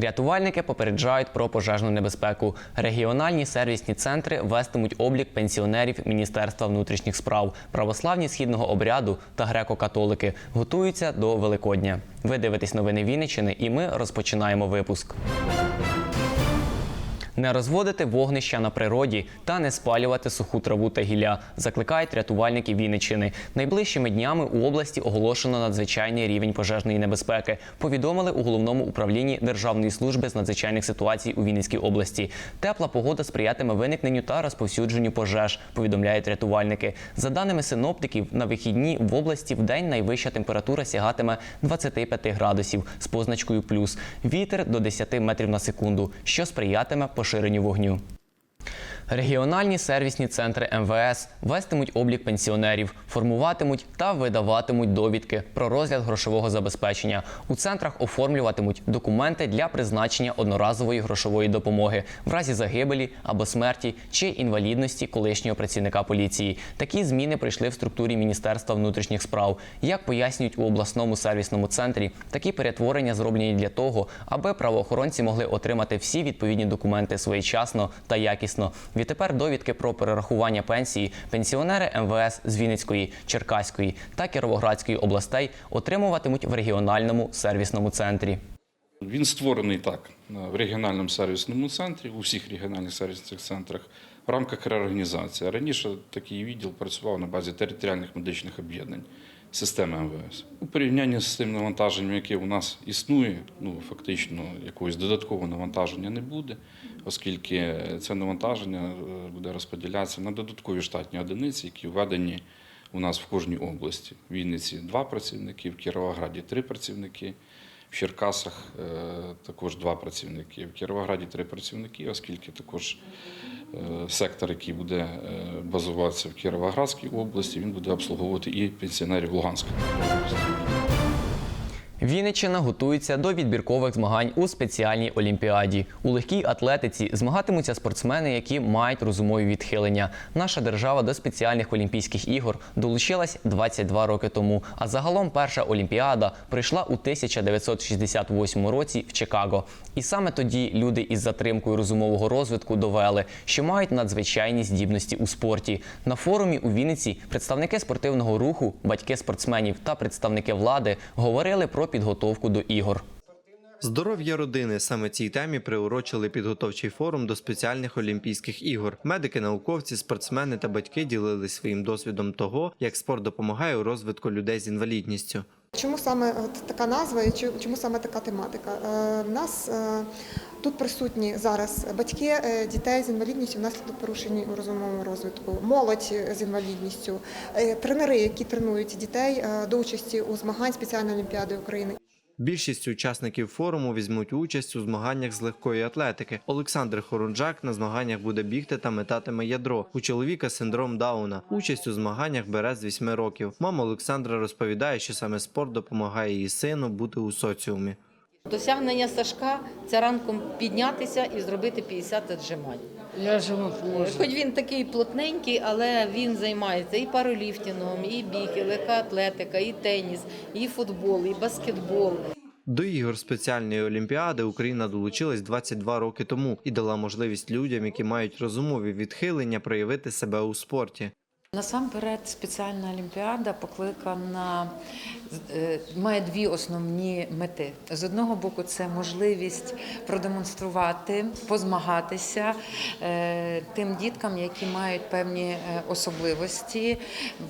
Рятувальники попереджають про пожежну небезпеку. Регіональні сервісні центри вестимуть облік пенсіонерів Міністерства внутрішніх справ, православні східного обряду та греко-католики готуються до Великодня. Ви дивитесь новини Вінниччини, і ми розпочинаємо випуск. Не розводити вогнища на природі та не спалювати суху траву та гілля, закликають рятувальники Вінниччини. Найближчими днями у області оголошено надзвичайний рівень пожежної небезпеки. Повідомили у головному управлінні Державної служби з надзвичайних ситуацій у Вінницькій області. Тепла погода сприятиме виникненню та розповсюдженню пожеж. Повідомляють рятувальники. За даними синоптиків, на вихідні в області в день найвища температура сягатиме 25 градусів з позначкою плюс. Вітер до 10 метрів на секунду, що сприятиме поширенню вогню. Регіональні сервісні центри МВС вестимуть облік пенсіонерів, формуватимуть та видаватимуть довідки про розгляд грошового забезпечення. У центрах оформлюватимуть документи для призначення одноразової грошової допомоги в разі загибелі або смерті чи інвалідності колишнього працівника поліції. Такі зміни прийшли в структурі Міністерства внутрішніх справ. Як пояснюють у обласному сервісному центрі, такі перетворення зроблені для того, аби правоохоронці могли отримати всі відповідні документи своєчасно та якісно. Відтепер довідки про перерахування пенсії пенсіонери МВС з Вінницької, Черкаської та Кіровоградської областей отримуватимуть в регіональному сервісному центрі. Він створений так в регіональному сервісному центрі, у всіх регіональних сервісних центрах в рамках реорганізації. Раніше такий відділ працював на базі територіальних медичних об'єднань системи МВС. У порівнянні з тим навантаженням, яке у нас існує, ну фактично якогось додаткового навантаження не буде, оскільки це навантаження е, буде розподілятися на додаткові штатні одиниці, які введені у нас в кожній області. В Вінниці два працівники, в Кіровограді три працівники. В Черкасах е, також два працівники, в Кіровограді три працівники, оскільки також е, сектор, який буде е, базуватися в Кіровоградській області, він буде обслуговувати і пенсіонерів Луганської області. Вінниччина готується до відбіркових змагань у спеціальній олімпіаді. У легкій атлетиці змагатимуться спортсмени, які мають розумові відхилення. Наша держава до спеціальних олімпійських ігор долучилась 22 роки тому. А загалом перша олімпіада прийшла у 1968 році в Чикаго. І саме тоді люди із затримкою розумового розвитку довели, що мають надзвичайні здібності у спорті. На форумі у Вінниці представники спортивного руху, батьки спортсменів та представники влади говорили про підготовку до ігор. Здоров'я родини саме цій темі приурочили підготовчий форум до спеціальних Олімпійських ігор. Медики, науковці, спортсмени та батьки ділились своїм досвідом того, як спорт допомагає у розвитку людей з інвалідністю. Чому саме така назва і чому саме така тематика? Е, В нас е, тут присутні зараз батьки е, дітей з інвалідністю внаслідок порушень у розумовому розвитку, молодь з інвалідністю, е, тренери, які тренують дітей е, до участі у змагань спеціальної олімпіади України. Більшість учасників форуму візьмуть участь у змаганнях з легкої атлетики. Олександр Хорунжак на змаганнях буде бігти та метатиме ядро. У чоловіка синдром Дауна. Участь у змаганнях бере з 8 років. Мама Олександра розповідає, що саме спорт допомагає її сину бути у соціумі. Досягнення Сашка це ранком піднятися і зробити 50 віджимань. Я живу можу. Хоч він такий плотненький, але він займається і параліфтингом, і біг, і легка атлетика, і теніс, і футбол, і баскетбол. До ігор спеціальної олімпіади Україна долучилась 22 роки тому і дала можливість людям, які мають розумові відхилення, проявити себе у спорті. Насамперед, спеціальна олімпіада покликана е, має дві основні мети. З одного боку, це можливість продемонструвати, позмагатися е, тим діткам, які мають певні е, особливості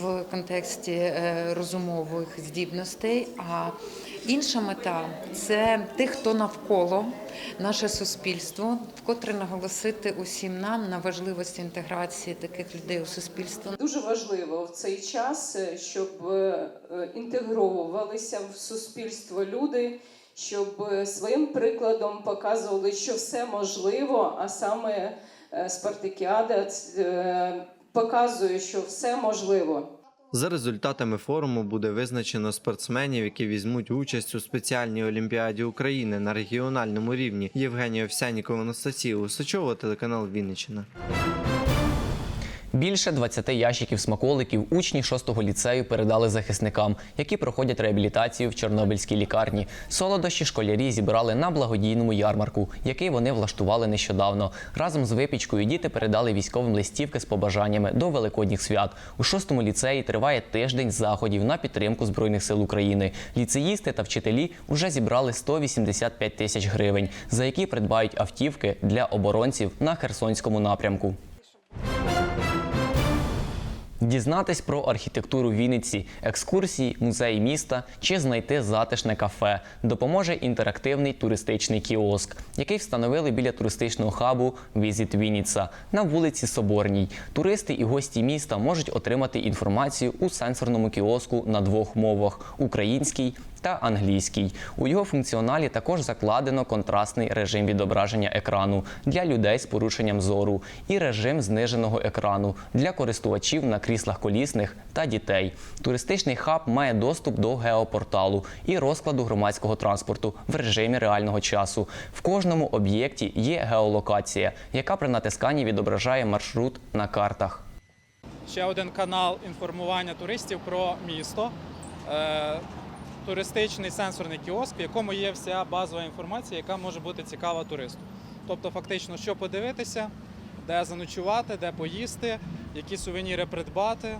в контексті розумових здібностей. А інша мета це тих, хто навколо наше суспільство, вкотре наголосити усім нам на важливості інтеграції таких людей у суспільство. Дуже важливо в цей час, щоб е, інтегровувалися в суспільство люди, щоб е, своїм прикладом показували, що все можливо, а саме е, спартакіада показує, що все можливо. За результатами форуму буде визначено спортсменів, які візьмуть участь у спеціальній олімпіаді України на регіональному рівні. Євгенія Овсянікова, Анастасія Усачова, телеканал Вінниччина. Більше 20 ящиків смаколиків учні 6-го ліцею передали захисникам, які проходять реабілітацію в Чорнобильській лікарні. Солодощі школярі зібрали на благодійному ярмарку, який вони влаштували нещодавно. Разом з випічкою діти передали військовим листівки з побажаннями до великодніх свят. У 6-му ліцеї триває тиждень заходів на підтримку збройних сил України. Ліцеїсти та вчителі вже зібрали 185 тисяч гривень, за які придбають автівки для оборонців на Херсонському напрямку. Дізнатись про архітектуру Вінниці, екскурсії, музеї міста чи знайти затишне кафе допоможе інтерактивний туристичний кіоск, який встановили біля туристичного хабу Візіт Вінниця на вулиці Соборній. Туристи і гості міста можуть отримати інформацію у сенсорному кіоску на двох мовах українській та англійській. У його функціоналі також закладено контрастний режим відображення екрану для людей з порушенням зору і режим зниженого екрану для користувачів на кріслах колісних та дітей. Туристичний хаб має доступ до геопорталу і розкладу громадського транспорту в режимі реального часу. В кожному об'єкті є геолокація, яка при натисканні відображає маршрут на картах. ще один канал інформування туристів про місто. Туристичний сенсорний кіоск, в якому є вся базова інформація, яка може бути цікава туристу. Тобто, фактично, що подивитися, де заночувати, де поїсти, які сувеніри придбати.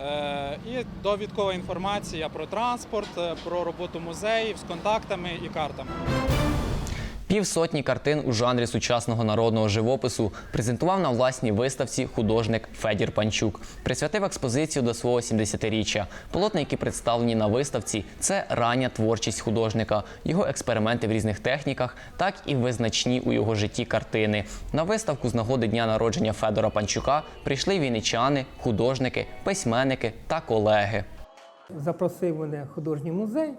Е, І довідкова інформація про транспорт, е, про роботу музеїв з контактами і картами. Півсотні картин у жанрі сучасного народного живопису презентував на власній виставці художник Федір Панчук. Присвятив експозицію до свого 70-річчя. Полотна, які представлені на виставці, це рання творчість художника, його експерименти в різних техніках, так і визначні у його житті картини. На виставку з нагоди дня народження Федора Панчука прийшли вінничани, художники, письменники та колеги. Запросив мене художній музей,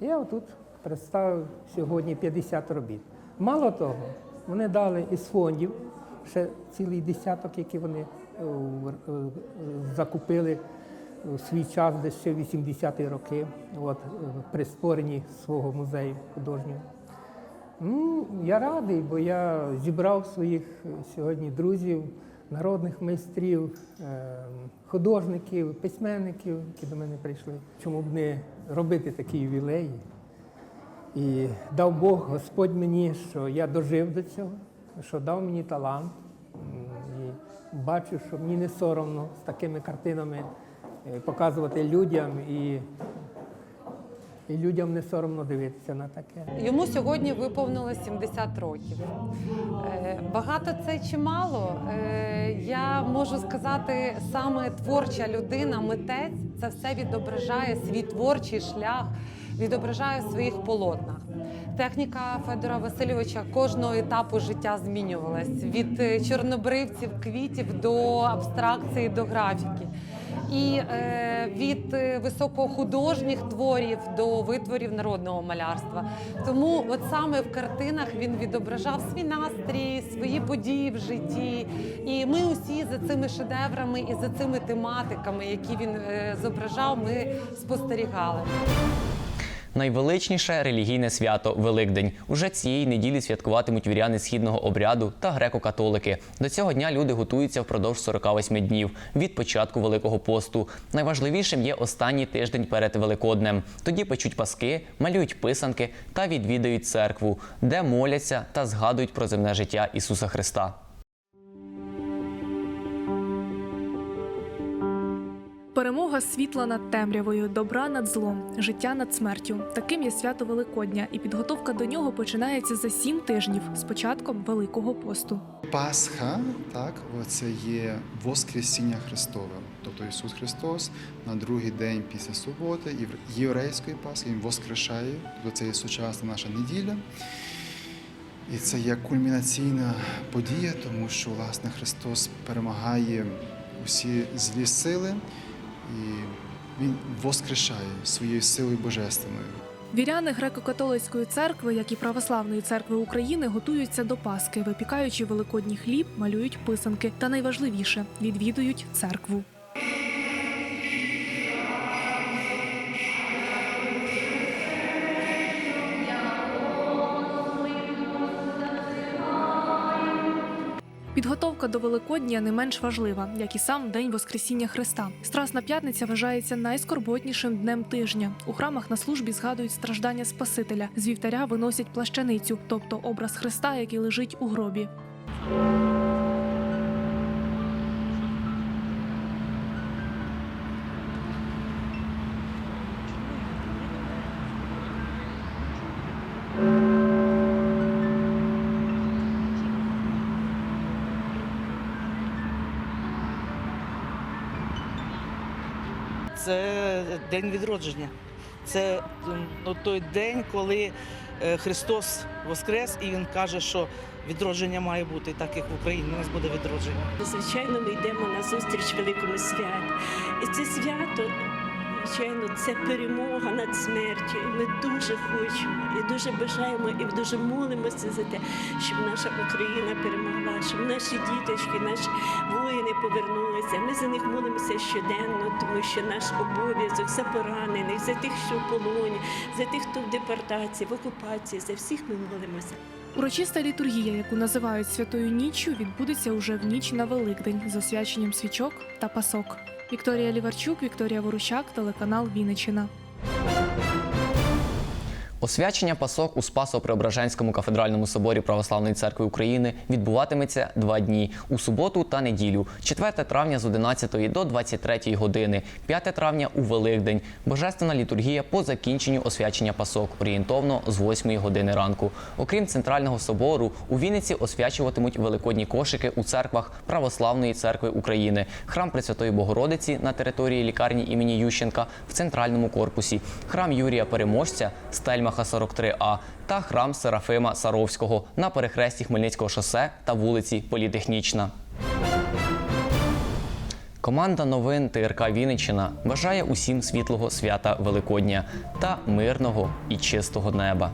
я отут представив сьогодні 50 робіт. Мало того, вони дали із фондів ще цілий десяток, які вони е, в- е, закупили у свій час, десь ще в 80-ті роки, от, е, при створенні свого музею художнього. Ну, я радий, бо я зібрав своїх сьогодні друзів, народних майстрів, художників, письменників, які до мене прийшли. Чому б не робити такі ювілеї? І дав Бог Господь мені, що я дожив до цього, що дав мені талант. І бачу, що мені не соромно з такими картинами е, показувати людям і, і людям не соромно дивитися на таке. Йому сьогодні виповнилось 70 років. Е, Багато це чи мало? Е, Я можу сказати, саме творча людина, митець, це все відображає свій творчий шлях, відображає в своїх полотнах. Техніка Федора Васильовича кожного етапу життя змінювалась від е, чорнобривців, квітів до абстракції, до графіки. І е, від е, високохудожніх творів до витворів народного малярства. Тому, от саме в картинах він відображав свій настрій, свої події в житті. І ми усі за цими шедеврами і за цими тематиками, які він е, зображав, ми спостерігали. Найвеличніше релігійне свято Великдень. Уже цієї неділі святкуватимуть віряни східного обряду та греко-католики. До цього дня люди готуються впродовж 48 днів від початку Великого посту. Найважливішим є останній тиждень перед Великоднем. Тоді печуть паски, малюють писанки та відвідають церкву, де моляться та згадують про земне життя Ісуса Христа. Перемога світла над темрявою, добра над злом, життя над смертю. Таким є свято Великодня, і підготовка до нього починається за сім тижнів з початком Великого посту. Пасха, так, це є Воскресіння Христове. Тобто Ісус Христос на другий день після суботи, євре- єврейської Пасхи, Він воскрешає, тобто це є сучасна наша неділя. І це є кульмінаційна подія, тому що власне Христос перемагає усі злі сили і Він воскрешає своєю силою божественною. Віряни греко-католицької церкви, як і православної церкви України, готуються до Пасхи, випікаючи великодній хліб, малюють писанки та найважливіше відвідують церкву. Підготовка до Великодня не менш важлива, як і сам день Воскресіння Христа. Страсна п'ятниця вважається найскорботнішим днем тижня. У храмах на службі згадують страждання Спасителя. З вівтаря виносять плащаницю, тобто образ Христа, який лежить у гробі. Це день відродження. Це ну, той день, коли е, Христос воскрес, і Він каже, що відродження має бути, так як в Україні у нас буде відродження. Звичайно, ми йдемо на зустріч великому святу. І це свято, звичайно, це перемога над смертю. І Ми дуже хочемо і дуже бажаємо, і дуже молимося за те, щоб наша Україна перемогла, щоб наші діточки, наші воїни повернулися. Ми за них молимося щоденно, тому що наш обов'язок за поранених, за тих, що в полоні, за тих, хто в депортації, в окупації, за всіх ми молимося. Урочиста літургія, яку називають святою ніччю, відбудеться уже в ніч на Великдень з освяченням свічок та пасок. Вікторія Ліварчук, Вікторія Ворущак, телеканал Вінниччина. Освячення пасок у Спасо-Преображенському кафедральному соборі Православної церкви України відбуватиметься два дні у суботу та неділю, 4 травня з 11 до 23 години, 5 травня у Великдень. Божественна літургія по закінченню освячення пасок орієнтовно з 8 години ранку. Окрім центрального собору, у Вінниці освячуватимуть великодні кошики у церквах Православної церкви України, храм Пресвятої Богородиці на території лікарні імені Ющенка в центральному корпусі, храм Юрія Переможця, Стельмаха 43А та храм Серафима Саровського на перехресті Хмельницького шосе та вулиці Політехнічна. Команда новин ТРК Вінниччина бажає усім світлого свята Великодня та мирного і чистого неба.